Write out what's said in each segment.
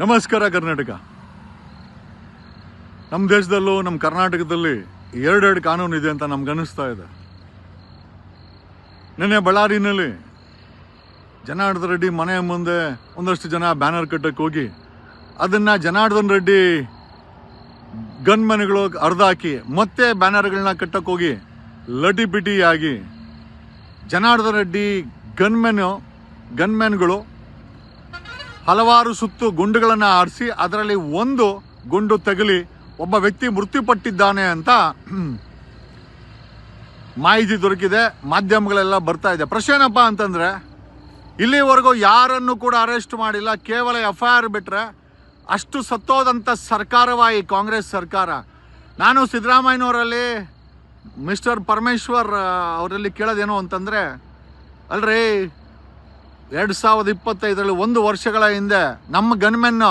ನಮಸ್ಕಾರ ಕರ್ನಾಟಕ. ನಮ್ಮ ದೇಶದಲ್ಲೂ ನಮ್ಮ ಕರ್ನಾಟಕದಲ್ಲಿ ಎರಡೆರಡು ಕಾನೂನು ಇದೆ ಅಂತ ನಮ್ಗೆ ಅನಿಸ್ತಾ ಇದೆ. ನಿನ್ನೆ ಬಳ್ಳಾರಿನಲ್ಲಿ ಜನಾರ್ದನ್ ರೆಡ್ಡಿ ಮನೆ ಮುಂದೆ ಒಂದಷ್ಟು ಜನ ಬ್ಯಾನರ್ ಕಟ್ಟಕ್ಕೆ ಹೋಗಿ ಅದನ್ನು ಜನಾರ್ದನ್ ರೆಡ್ಡಿ ಗನ್ ಮನೆಗಳು ಅರ್ಧಾಕಿ ಮತ್ತೆ ಬ್ಯಾನರ್ಗಳನ್ನ ಕಟ್ಟಕ್ಕೆ ಹೋಗಿ ಲಟಿಪಿಟಿಯಾಗಿ ಜನಾರ್ದನ್ ರೆಡ್ಡಿ ಗನ್ಮೆನು ಗನ್ಮೆನ್ಗಳು ಹಲವಾರು ಸುತ್ತು ಗುಂಡುಗಳನ್ನು ಆರಿಸಿ ಅದರಲ್ಲಿ ಒಂದು ಗುಂಡು ತಗಲಿ ಒಬ್ಬ ವ್ಯಕ್ತಿ ಮೃತ್ಯುಪಟ್ಟಿದ್ದಾನೆ ಅಂತ ಮಾಹಿತಿ ದೊರಕಿದೆ, ಮಾಧ್ಯಮಗಳೆಲ್ಲ ಬರ್ತಾ ಇದೆ. ಪ್ರಶ್ನೆ ಏನಪ್ಪ ಅಂತಂದ್ರೆ, ಇಲ್ಲಿವರೆಗೂ ಯಾರನ್ನು ಕೂಡ ಅರೆಸ್ಟ್ ಮಾಡಿಲ್ಲ, ಕೇವಲ ಎಫ್ ಐ ಆರ್ ಬಿಟ್ಟರೆ ಅಷ್ಟು ಸತ್ತೋದಂಥ ಸರ್ಕಾರವಾಗಿ ಕಾಂಗ್ರೆಸ್ ಸರ್ಕಾರ. ನಾನು ಸಿದ್ದರಾಮಯ್ಯನವರಲ್ಲಿ ಮಿಸ್ಟರ್ ಪರಮೇಶ್ವರ್ ಅವರಲ್ಲಿ ಕೇಳೋದೇನು ಅಂತಂದ್ರೆ, ಅಲ್ರಿ ಎರಡು ಸಾವಿರದ ಇಪ್ಪತ್ತೈದರಲ್ಲಿ ಒಂದು ವರ್ಷಗಳ ಹಿಂದೆ ನಮ್ಮ ಗನ್ಮೆನ್ನು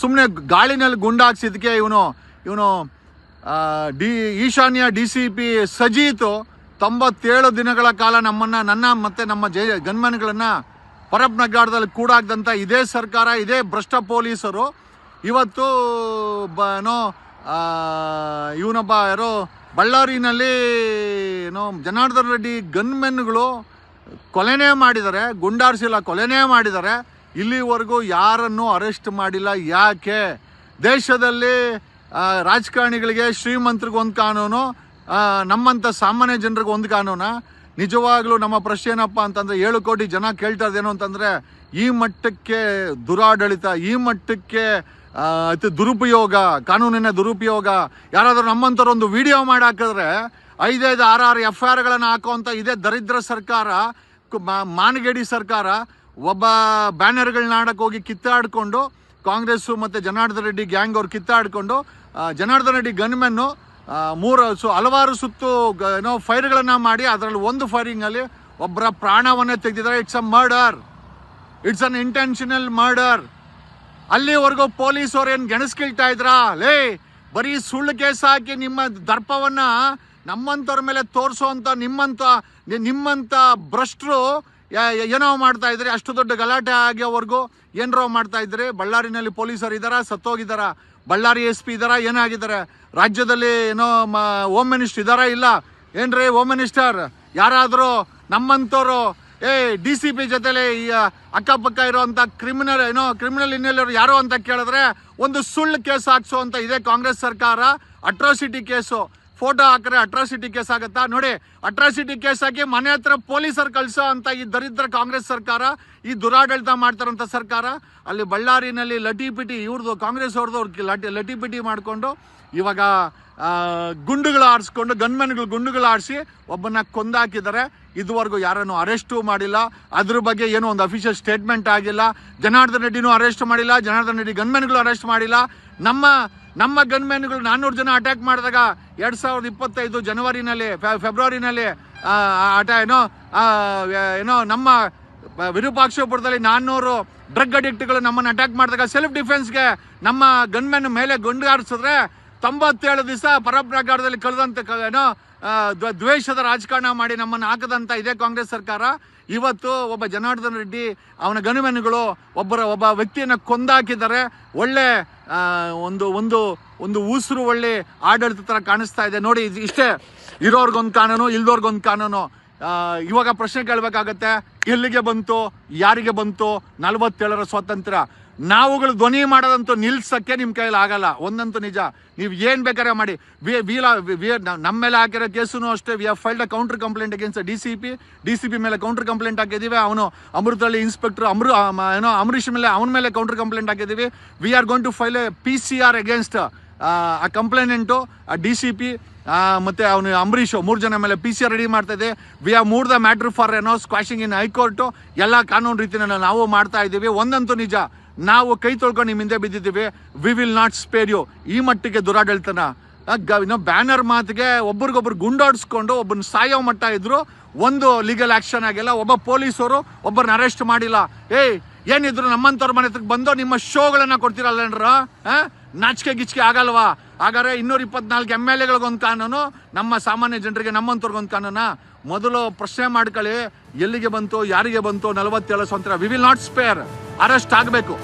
ಸುಮ್ಮನೆ ಗಾಳಿನಲ್ಲಿ ಗುಂಡಾಕ್ಸಿದ್ದಕ್ಕೆ ಇವನು ಇವನು ಡಿ, ಈಶಾನ್ಯ ಡಿ ಸಿ ಪಿ ಸಜೀತು ತೊಂಬತ್ತೇಳು ದಿನಗಳ ಕಾಲ ನಮ್ಮನ್ನು, ನನ್ನ ಮತ್ತು ನಮ್ಮ ಜೈ ಗನ್ಮೆನ್ಗಳನ್ನು ಪರಪ್ನಗಾಡದಲ್ಲಿ ಕೂಡಾಕ್ದಂಥ ಇದೇ ಸರ್ಕಾರ, ಇದೇ ಭ್ರಷ್ಟ ಪೊಲೀಸರು. ಇವತ್ತು ಬ, ಏನೋ ಇವನೊಬ್ಬ ಯಾರೋ ಬಳ್ಳಾರಿನಲ್ಲಿ ಏನೋ ಜನಾರ್ದನ್ ರೆಡ್ಡಿ ಗನ್ಮೆನ್ಗಳು ಕೊಲೆನೇ ಮಾಡಿದ್ದಾರೆ ಗುಂಡಾರಿಸಿಲ್ಲ, ಕೊಲೆನೇ ಮಾಡಿದ್ದಾರೆ ಇಲ್ಲಿವರೆಗೂ ಯಾರನ್ನು ಅರೆಸ್ಟ್ ಮಾಡಿಲ್ಲ. ಯಾಕೆ? ದೇಶದಲ್ಲಿ ರಾಜಕಾರಣಿಗಳಿಗೆ, ಶ್ರೀಮಂತರಿಗೆ ಒಂದು ಕಾನೂನು ನಮ್ಮಂಥ ಸಾಮಾನ್ಯ ಜನರಿಗೆ ಒಂದು ಕಾನೂನ? ನಿಜವಾಗ್ಲೂ ನಮ್ಮ ಪ್ರಶ್ನೆ ಏನಪ್ಪ ಅಂತಂದರೆ, ಏಳು ಕೋಟಿ ಜನ ಕೇಳ್ತಾ ಇದ್ದೇನು ಅಂತಂದರೆ, ಈ ಮಟ್ಟಕ್ಕೆ ದುರಾಡಳಿತ, ಈ ಮಟ್ಟಕ್ಕೆ ಅತಿ ದುರುಪಯೋಗ, ಕಾನೂನಿನ ದುರುಪಯೋಗ. ಯಾರಾದರೂ ನಮ್ಮಂಥವ್ರು ಒಂದು ವಿಡಿಯೋ ಮಾಡಿ ಹಾಕಿದ್ರೆ, ಐದೈದು ಆರು ಆರು ಎಫ್ ಐ ಆರ್ಗಳನ್ನು ಹಾಕುವಂಥ ಇದೇ ದರಿದ್ರ ಸರ್ಕಾರ ಮಾನಗೇಡಿ ಸರ್ಕಾರ ಒಬ್ಬ ಬ್ಯಾನರ್ಗಳನ್ನ ಆಡಕ್ಕೆ ಹೋಗಿ ಕಿತ್ತಾಡ್ಕೊಂಡು ಕಾಂಗ್ರೆಸ್ಸು ಮತ್ತು ಜನಾರ್ದನ ರೆಡ್ಡಿ ಗ್ಯಾಂಗ್ ಅವ್ರು ಕಿತ್ತಾಡಿಕೊಂಡು ಜನಾರ್ದನ ರೆಡ್ಡಿ ಗನ್ಮೆನ್ನು ಮೂರು, ಸು ಹಲವಾರು ಸುತ್ತು ಏನೋ ಫೈರ್ಗಳನ್ನು ಮಾಡಿ ಅದರಲ್ಲಿ ಒಂದು ಫೈರಿಂಗಲ್ಲಿ ಒಬ್ಬರ ಪ್ರಾಣವನ್ನೇ ತೆಗೆದಿದ್ದಾರೆ. It's a murder it's an intentional murder ಅಲ್ಲಿವರೆಗೂ ಪೊಲೀಸವ್ರು ಏನು ಗೆಣಸ್ಕಿಳ್ತಾ ಇದ್ರಾ? ಲೇ, ಬರೀ ಸುಳ್ಳು ಕೇಸ್ ಹಾಕಿ ನಿಮ್ಮ ದರ್ಪವನ್ನ ನಮ್ಮಂಥವ್ರ ಮೇಲೆ ತೋರಿಸೋವಂಥ ನಿಮ್ಮಂಥ ನಿಮ್ಮಂಥ ಭ್ರಷ್ಟರು ಏನೋ ಮಾಡ್ತಾ ಅಷ್ಟು ದೊಡ್ಡ ಗಲಾಟೆ ಆಗೋವರೆಗೂ ಏನರೋ ಮಾಡ್ತಾ ಇದ್ರಿ ಬಳ್ಳಾರಿನಲ್ಲಿ ಪೊಲೀಸರು ಇದ್ದಾರ ಸತ್ತೋಗಿದಾರ? ಬಳ್ಳಾರಿ ಎಸ್ ಪಿ ಇದ್ದಾರ ಏನಾಗಿದ್ದಾರೆ ರಾಜ್ಯದಲ್ಲಿ ಏನೋ ಮ ಹೋಮ್ ಮಿನಿಸ್ಟರ್ ಇದ್ದಾರಾ ಇಲ್ಲ. ಏನ್ರಿ ಹೋಮ್ ಮಿನಿಸ್ಟರ್ ಯಾರಾದರೂ ನಮ್ಮಂಥವ್ರು, ಏ ಡಿ ಸಿ ಪಿ ಜೊತೆಲಿ ಈ ಅಕ್ಕಪಕ್ಕ ಇರೋವಂಥ ಕ್ರಿಮಿನಲ್ ಏನೋ ಕ್ರಿಮಿನಲ್ ಇನ್ನೆಲ್ಲರು ಯಾರು ಅಂತ ಕೇಳಿದ್ರೆ ಒಂದು ಸುಳ್ಳು ಕೇಸ್ ಹಾಕ್ಸೋ ಅಂತ ಇದೆ ಕಾಂಗ್ರೆಸ್ ಸರ್ಕಾರ. Atrocity case. ಫೋಟೋ ಹಾಕಿದ್ರೆ ಅಟ್ರಾಸಿಟಿ ಕೇಸ್ ಆಗುತ್ತಾ? ನೋಡಿ ಅಟ್ರಾಸಿಟಿ ಕೇಸ್ ಆಗಿ ಮನೆ ಹತ್ರ ಪೊಲೀಸರು ಕಳಿಸೋ ಅಂತ ಈ ದರಿದ್ರ ಕಾಂಗ್ರೆಸ್ ಸರ್ಕಾರ, ಈ ದುರಾಡಳಿತ ಮಾಡ್ತಾರಂತ ಸರ್ಕಾರ, ಅಲ್ಲಿ ಬಳ್ಳಾರಿನಲ್ಲಿ ಲಟಿಪಿಟಿ ಇವ್ರದ್ದು ಕಾಂಗ್ರೆಸ್ ಅವ್ರದ್ದು ಅವ್ರಿಗೆ ಲಟಿ ಲಟಿಪಿಟಿ ಮಾಡಿಕೊಂಡು ಇವಾಗ ಗುಂಡುಗಳು ಆಡಿಸ್ಕೊಂಡು ಗನ್ಮೆನ್ಗಳು ಗುಂಡುಗಳು ಆಡಿಸಿ ಒಬ್ಬನ ಕೊಂದಾಕಿದ್ದಾರೆ. ಇದುವರೆಗೂ ಯಾರನ್ನು ಅರೆಸ್ಟು ಮಾಡಿಲ್ಲ. ಅದ್ರ ಬಗ್ಗೆ ಏನೋ ಒಂದು ಅಫಿಷಿಯಲ್ ಸ್ಟೇಟ್ಮೆಂಟ್ ಆಗಿಲ್ಲ. ಜನಾರ್ದನ್ ರೆಡ್ಡಿನೂ ಅರೆಸ್ಟ್ ಮಾಡಿಲ್ಲ. ಜನಾರ್ದನ್ ರೆಡ್ಡಿ ಗನ್ಮೆನ್ಗಳು ಅರೆಸ್ಟ್ ಮಾಡಿಲ್ಲ. ನಮ್ಮ ನಮ್ಮ ಗನ್ಮೆನ್ಗಳು ನಾನ್ನೂರು ಜನ ಅಟ್ಯಾಕ್ ಮಾಡಿದಾಗ ಎರಡು ಸಾವಿರದ ಇಪ್ಪತ್ತೈದು ಜನವರಿನಲ್ಲಿ ಫೆಬ್ರವರಿನಲ್ಲಿ ಅಟ, ಏನೋ ಏನೋ ನಮ್ಮ ವಿರೂಪಾಕ್ಷಪುರದಲ್ಲಿ ನಾನ್ನೂರು ಡ್ರಗ್ ಅಡಿಕ್ಟ್ಗಳು ನಮ್ಮನ್ನು ಅಟ್ಯಾಕ್ ಮಾಡಿದಾಗ ಸೆಲ್ಫ್ ಡಿಫೆನ್ಸ್ಗೆ ನಮ್ಮ ಗನ್ಮೆನ್ ಮೇಲೆ ಗುಂಡು ಹಾರಿಸಿದ್ರೆ ತೊಂಬತ್ತೇಳು ದಿವಸ ಪರಪ್ರಕಾರದಲ್ಲಿ ಕಳೆದಂತ ಕ- ಏನೋ ದ್ವೇಷದ ರಾಜಕಾರಣ ಮಾಡಿ ನಮ್ಮನ್ನು ಹಾಕದಂತ ಇದೇ ಕಾಂಗ್ರೆಸ್ ಸರ್ಕಾರ. ಇವತ್ತು ಒಬ್ಬ ಜನಾರ್ದನ್ ರೆಡ್ಡಿ ಅವನ ಗನುಮೆನುಗಳು ಒಬ್ಬರ ಒಬ್ಬ ವ್ಯಕ್ತಿಯನ್ನು ಕೊಂದಾಕಿದ್ದಾರೆ. ಒಳ್ಳೆ ಒಂದು ಒಂದು ಒಂದು ಉಸಿರು ಒಳ್ಳೆ ಆಡಳಿತ ಥರ ಕಾಣಿಸ್ತಾ ಇದೆ. ನೋಡಿ ಇಷ್ಟೇ. ಇರೋರ್ಗೊಂದು ಕಾನೂನು, ಇಲ್ದೋರ್ಗೊಂದು ಕಾನೂನು. ಇವಾಗ ಪ್ರಶ್ನೆ ಕೇಳಬೇಕಾಗತ್ತೆ. ಎಲ್ಲಿಗೆ ಬಂತು, ಯಾರಿಗೆ ಬಂತು? ನಲವತ್ತೇಳರ ಸ್ವಾತಂತ್ರ್ಯ. ನಾವುಗಳು ಧ್ವನಿ ಮಾಡೋದಂತೂ ನಿಲ್ಸಕ್ಕೆ ನಿಮ್ಮ ಕೈಯಲ್ಲಿ ಆಗಲ್ಲ. ಒಂದಂತೂ ನಿಜ. ನೀವು ಏನು ಬೇಕಾದ್ರೆ ಮಾಡಿ. ವಿ ವೀಲ ನಮ್ಮ ಮೇಲೆ ಹಾಕಿರೋ ಕೇಸು ಅಷ್ಟೇ. We have filed a counter complaint against D C P D C P ಮೇಲೆ ಕೌಂಟರ್ ಕಂಪ್ಲೇಂಟ್ ಹಾಕಿದ್ದೀವಿ ಅವನು ಅಮೃತಹಳ್ಳಿ ಇನ್ಸ್ಪೆಕ್ಟರ್ ಅಮೃ ಏನೋ ಅಮರೀಶ್ ಮೇಲೆ, ಅವನ ಮೇಲೆ ಕೌಂಟರ್ ಕಂಪ್ಲೇಂಟ್ ಹಾಕಿದ್ದೀವಿ we are going to file a P C R against ಆ ಕಂಪ್ಲೇನೆಂಟು ಆ ಡಿ ಸಿ ಪಿ ಮತ್ತೆ ಅವನು ಅಂಬರೀಷ್ ಮೂರು ಜನ ಮೇಲೆ ಪಿ ಸಿ ಆರ್ ರೆಡಿ ಮಾಡ್ತಾ ಇದೆ. We are move the matter for ಏನೋ ಸ್ಕ್ವಾಶಿಂಗ್ ಇನ್ ಹೈಕೋರ್ಟು ಎಲ್ಲ ಕಾನೂನು ರೀತಿಯನ್ನು ನಾವು ಮಾಡ್ತಾ ಇದ್ದೀವಿ ಒಂದಂತೂ ನಿಜ. ನಾವು ಕೈ ತೊಳ್ಕೊಂಡು ನಿಮ್ಮ ಹಿಂದೆ ಬಿದ್ದಿದ್ದೀವಿ. We will not spare you ಈ ಮಟ್ಟಿಗೆ ದುರಾಡಳಿತನ ಇನ್ನು ಬ್ಯಾನರ್ ಮಾತಿಗೆ ಒಬ್ರಿಗೊಬ್ರು ಗುಂಡಾಡಿಸ್ಕೊಂಡು ಒಬ್ಬನ ಸಾಯೋ ಮಟ್ಟ ಇದ್ರು, ಒಂದು ಲೀಗಲ್ ಆಕ್ಷನ್ ಆಗಿಲ್ಲ. ಒಬ್ಬ ಪೊಲೀಸರು ಒಬ್ಬರನ್ನ ಅರೆಸ್ಟ್ ಮಾಡಿಲ್ಲ. ಏಯ್, ಏನಿದ್ರು ನಮ್ಮಂಥವ್ರ ಮನೆ ಹತ್ರಕ್ಕೆ ಬಂದು ನಿಮ್ಮ ಶೋಗಳನ್ನ ಕೊಡ್ತೀರಲ್ಲೇನ್ರ ನಾಚಿಕೆ ಗಿಚ್ಕೆ ಆಗಲ್ವಾ? ಹಾಗಾದ್ರೆ ಇನ್ನೂರ ಇಪ್ಪತ್ನಾಲ್ಕು ಎಂ ಎಲ್ ಎಗಳಿಗೊಂದು ಕಾನೂನು, ನಮ್ಮ ಸಾಮಾನ್ಯ ಜನರಿಗೆ ನಮ್ಮಂತವ್ರಿಗೊಂದು ಕಾನೂನ? ಮೊದಲು ಪ್ರಶ್ನೆ ಮಾಡ್ಕೊಳ್ಳಿ. ಎಲ್ಲಿಗೆ ಬಂತು? ಯಾರಿಗೆ ಬಂತು? ನಲವತ್ತೇಳು ಸ್ವಂತ. We will not spare arrest ಆಗಬೇಕು.